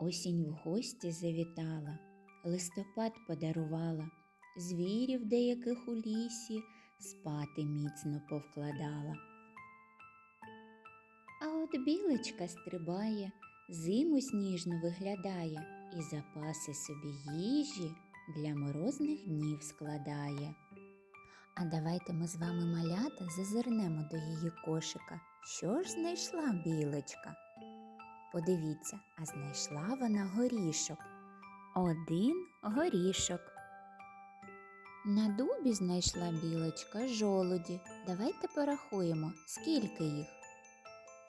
Осінь в гості завітала, листопад подарувала, звірів деяких у лісі спати міцно повкладала. А от білочка стрибає, зиму сніжно виглядає і запаси собі їжі для морозних днів складає. А давайте ми з вами малята зазирнемо до її кошика. Що ж знайшла білочка? Подивіться, а знайшла вона горішок. Один горішок. На дубі знайшла білочка жолуді. Давайте порахуємо, скільки їх.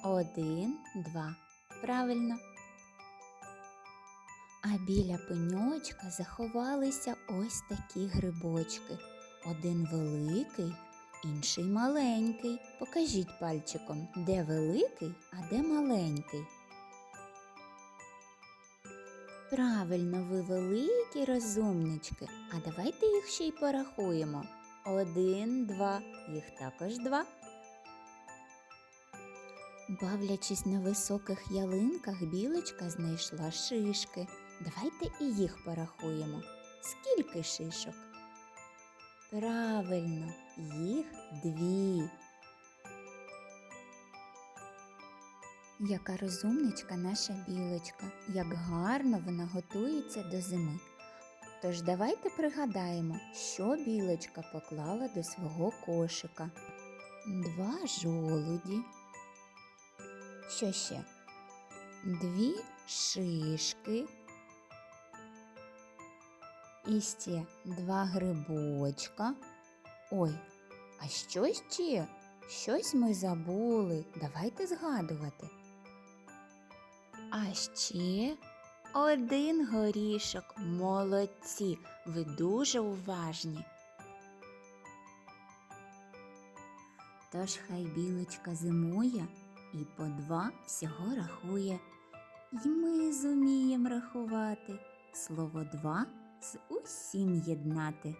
Один, два. Правильно. А біля пеньочка заховалися ось такі грибочки. Один великий, інший маленький. Покажіть пальчиком, де великий, а де маленький. Правильно, ви великі розумнички. А давайте їх ще й порахуємо. Один, два, їх також два. Бавлячись на високих ялинках, білочка знайшла шишки. Давайте і їх порахуємо. Скільки шишок? Правильно, їх дві. Яка розумничка наша білочка, як гарно вона готується до зими. Тож давайте пригадаємо, що білочка поклала до свого кошика. Два жолуді. Що ще? Дві шишки. І ще два грибочка. Ой, а що ще? Щось ми забули. Давайте згадувати. А ще один горішок. Молодці. Ви дуже уважні. Тож хай білочка зимує і по два всього рахує. І ми зумієм рахувати. Слово два з усім єднати.